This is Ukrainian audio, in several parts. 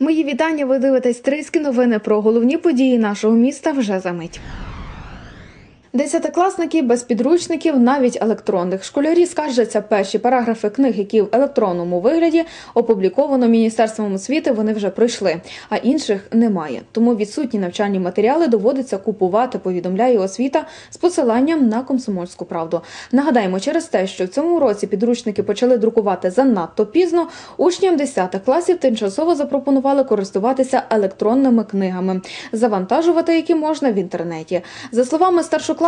Мої вітання. Ви дивитесь Трийські новини про головні події нашого міста вже за мить. Десятикласники без підручників, навіть електронних школярі скаржаться перші параграфи книг, які в електронному вигляді опубліковано міністерством освіти. Вони вже пройшли, а інших немає. Тому відсутні навчальні матеріали доводиться купувати. Повідомляє освіта з посиланням на комсомольську правду. Нагадаємо, через те, що в цьому році підручники почали друкувати занадто пізно. Учням 10 класів тимчасово запропонували користуватися електронними книгами, завантажувати які можна в інтернеті. За словами старшокласників,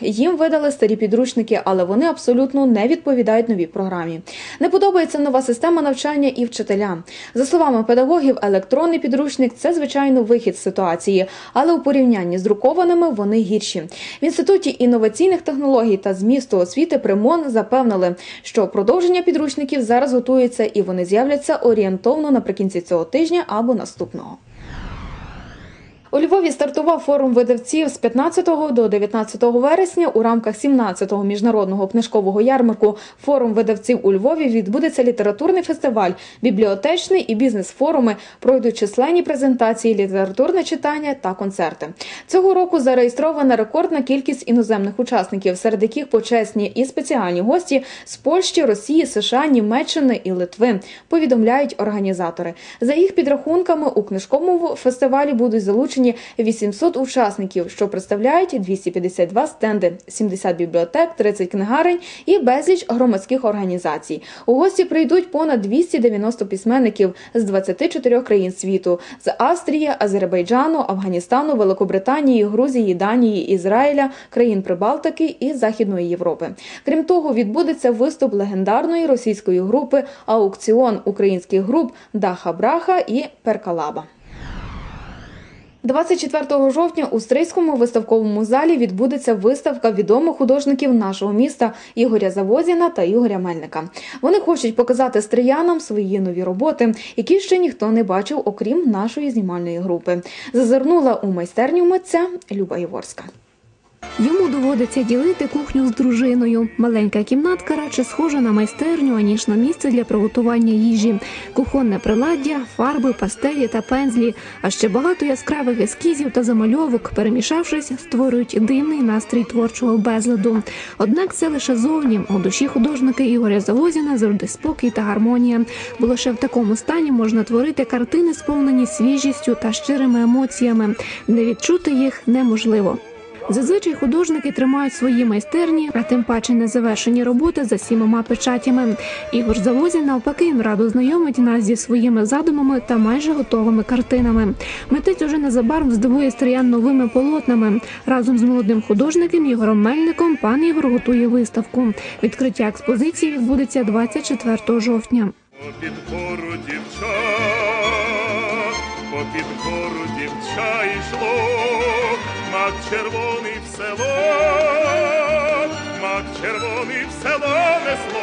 їм видали старі підручники, але вони абсолютно не відповідають новій програмі. Не подобається нова система навчання і вчителям. За словами педагогів, електронний підручник це звичайно вихід з ситуації, але у порівнянні з друкованими вони гірші. В інституті інноваційних технологій та змісту освіти Примон запевнили, що продовження підручників зараз готується і вони з'являться орієнтовно наприкінці цього тижня або наступного. У Львові стартував форум видавців з 15 до 19 вересня у рамках 17-го міжнародного книжкового ярмарку. Форум видавців у Львові відбудеться літературний фестиваль, бібліотечний і бізнес-форуми. Пройдуть численні презентації, літературне читання та концерти. Цього року зареєстрована рекордна кількість іноземних учасників, серед яких почесні і спеціальні гості з Польщі, Росії, США, Німеччини і Литви. Повідомляють організатори. За їх підрахунками у книжковому фестивалі будуть залучені 800 учасників, що представляють 252 стенди, 70 бібліотек, 30 книгарень і безліч громадських організацій. У гості прийдуть понад 290 письменників з 24 країн світу: з Австрії, Азербайджану, Афганістану, Великобританії, Грузії, Данії, Ізраїля, країн Прибалтики і Західної Європи. Крім того, відбудеться виступ легендарної російської групи Аукціон українських груп Даха Браха і Перкалаба. 24 жовтня у Стрийському виставковому залі відбудеться виставка відомих художників нашого міста Ігоря Завозіна та Ігоря Мельника. Вони хочуть показати стріянам свої нові роботи, які ще ніхто не бачив, окрім нашої знімальної групи. Зазирнула у майстерню митця Люба Іворська. Йому доводиться ділити кухню з дружиною. Маленька кімнатка радше схожа на майстерню, аніж на місце для приготування їжі, кухонне приладдя, фарби, пастелі та пензлі, а ще багато яскравих ескізів та замальовок, перемішавшись, створюють дивний настрій творчого безладу. Однак це лише зовні. У душі художника Ігоря Завозіна завжди спокій та гармонія. Бо лише в такому стані можна творити картини, сповнені свіжістю та щирими емоціями. Не відчути їх неможливо. Зазвичай художники тримають свої майстерні, а тим паче незавершені роботи за сімома печатями. Ігор Завозін навпаки радо знайомить нас зі своїми задумами та майже готовими картинами. Митець уже незабаром здивує стріян новими полотнами. Разом з молодим художником Ігорем Мельником пан Ігор готує виставку. Відкриття експозиції відбудеться 24 жовтня. Попід гору дівчат, попід гору дівча йшло, мак червоний в село, мак червоний в село несло.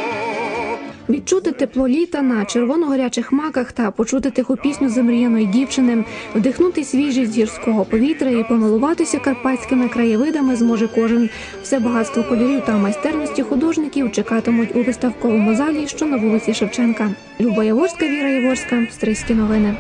Відчути тепло літа на червоно-гарячих маках та почути тиху пісню замріяної дівчини, вдихнути свіжість гірського повітря і помилуватися карпатськими краєвидами зможе кожен. Все багатство кольорів та майстерності художників чекатимуть у виставковому залі, що на вулиці Шевченка. Люба Яворська, Віра Яворська, Стрийські новини.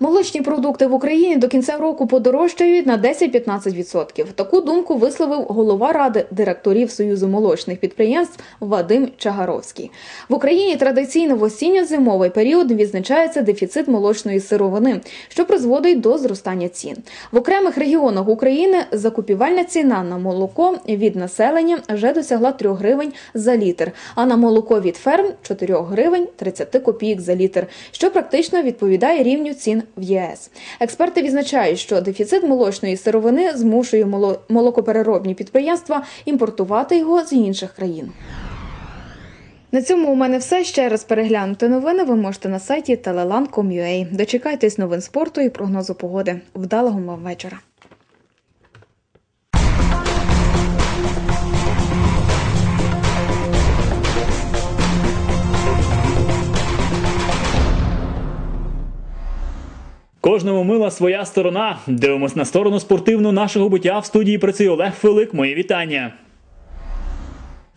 Молочні продукти в Україні до кінця року подорожчають на 10-15%. Таку думку висловив голова ради директорів Союзу молочних підприємств Вадим Чагаровський. В Україні традиційно в осінньо-зимовий період відзначається дефіцит молочної сировини, що призводить до зростання цін. В окремих регіонах України закупівельна ціна на молоко від населення вже досягла 3 гривень за літр, а на молоко від ферм 4 гривень 30 копійок за літр, що практично відповідає рівню цін в ЄС. Експерти відзначають, що дефіцит молочної сировини змушує моло- молокопереробні підприємства імпортувати його з інших країн. На цьому у мене все. Ще раз переглянути новини ви можете на сайті telelan.com.ua. Дочекайтесь новин спорту і прогнозу погоди. Вдалого вам вечора. Кожному мила своя сторона. Дивимось на сторону спортивну нашого буття в студії працює Олег Филик. Мої вітання.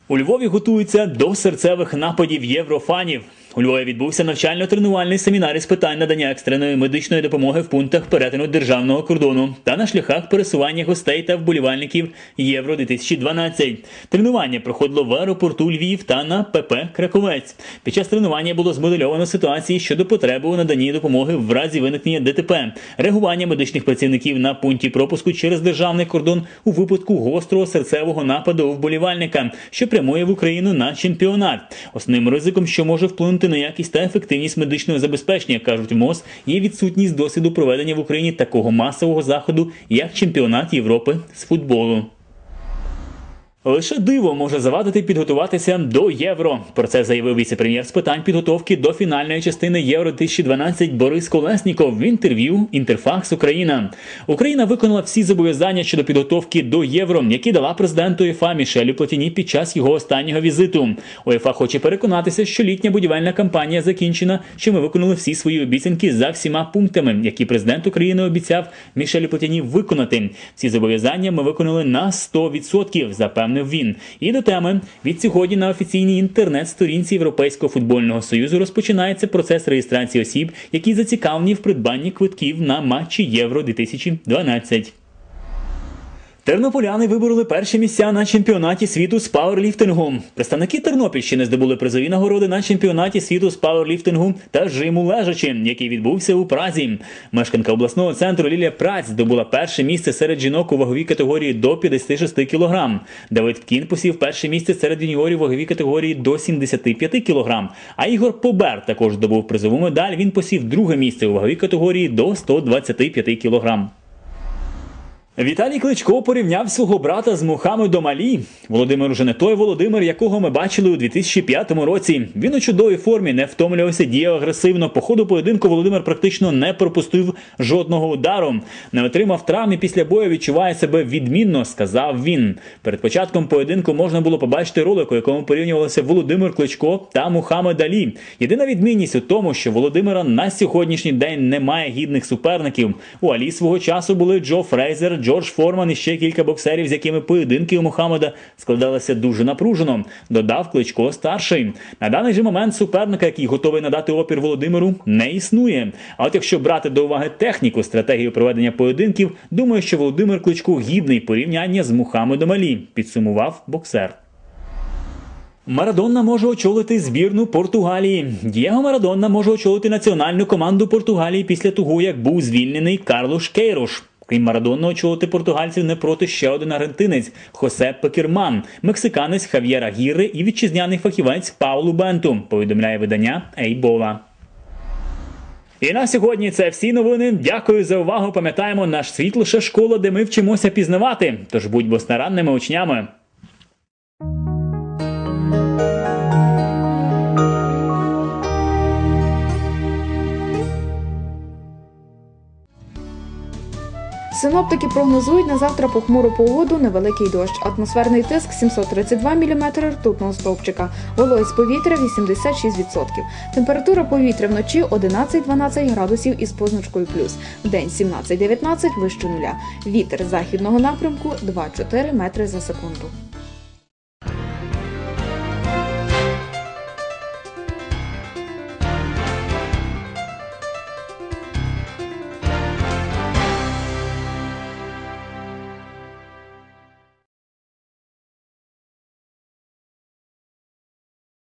У Львові готуються до серцевих нападів єврофанів. У Львові відбувся навчально-тренувальний семінар із питань надання екстреної медичної допомоги в пунктах перетину державного кордону та на шляхах пересування гостей та вболівальників Євро 2012. Тренування проходило в аеропорту Львів та на ПП Краковець. Під час тренування було змодельовано ситуації щодо потреби у наданні допомоги в разі виникнення ДТП, реагування медичних працівників на пункті пропуску через державний кордон у випадку гострого серцевого нападу у вболівальника, що прямує в Україну на чемпіонат. Основним ризиком, що може вплинути на якість та ефективність медичного забезпечення, кажуть в МОЗ, є відсутність досвіду проведення в Україні такого масового заходу, як чемпіонат Європи з футболу. Лише диво може завадити підготуватися до євро. Про це заявив віце-прем'єр з питань підготовки до фінальної частини Євро 2012 Борис Колесніков в інтерв'ю Інтерфакс Україна. Україна виконала всі зобов'язання щодо підготовки до євро, які дала президенту УЄФА Мішелю Платіні під час його останнього візиту. УЄФА хоче переконатися, що літня будівельна кампанія закінчена, що ми виконали всі свої обіцянки за всіма пунктами, які президент України обіцяв Мішелю Платіні виконати. Ці зобов'язання ми виконали на 100%, запевнив він. І до теми від сьогодні на офіційній інтернет-сторінці Європейського футбольного союзу розпочинається процес реєстрації осіб, які зацікавлені в придбанні квитків на матчі Євро 2012. Тернополяни вибороли перші місця на чемпіонаті світу з пауерліфтингу. Представники Тернопільщини здобули призові нагороди на чемпіонаті світу з пауерліфтингу та жиму лежачі, який відбувся у Празі. Мешканка обласного центру Лілія Праць здобула перше місце серед жінок у ваговій категорії до 56 кг. Давид Кін посів перше місце серед юніорів ваговій категорії до 75 кг. А Ігор Побер також здобув призову медаль. Він посів друге місце у ваговій категорії до 125 кг. Віталій Кличко порівняв свого брата з Мухаммедом Алі. Володимир уже не той Володимир, якого ми бачили у 2005 році. Він у чудовій формі не втомлювався, діяв агресивно. По ходу поєдинку Володимир практично не пропустив жодного удару. Не отримав травм і після бою відчуває себе відмінно, сказав він. Перед початком поєдинку можна було побачити ролик, у якому порівнювалися Володимир Кличко та Мухаммед Алі. Єдина відмінність у тому, що Володимира на сьогоднішній день немає гідних суперників. У Алі свого часу були Джо Фрейзер, Джордж Форман і ще кілька боксерів, з якими поєдинки у Мухаммеда складалися дуже напружено. Додав Кличко старший. На даний же момент суперника, який готовий надати опір Володимиру, не існує. А от якщо брати до уваги техніку, стратегію проведення поєдинків, думаю, що Володимир Кличко гідний порівняння з Мухаммедом Алі, підсумував боксер. Марадонна може очолити збірну Португалії. Дієго Марадонна може очолити національну команду Португалії після того, як був звільнений Карлош Кейрош. Крім Марадонна, очолити португальців не проти ще один аргентинець Хосе Пекерман, мексиканець Хав'єра Гірри і вітчизняний фахівець Паулу Бенту, повідомляє видання Ейбола. І на сьогодні це всі новини. Дякую за увагу. Пам'ятаємо, наш світ лише школа, де ми вчимося пізнавати. Тож будьмо старанними учнями. Синоптики прогнозують на завтра похмуру погоду, невеликий дощ. Атмосферний тиск 732 мм ртутного стовпчика. Вологість повітря 86%. Температура повітря вночі 11-12 градусів із позначкою плюс. День 17-19 вище нуля. Вітер західного напрямку 2-4 метри за секунду.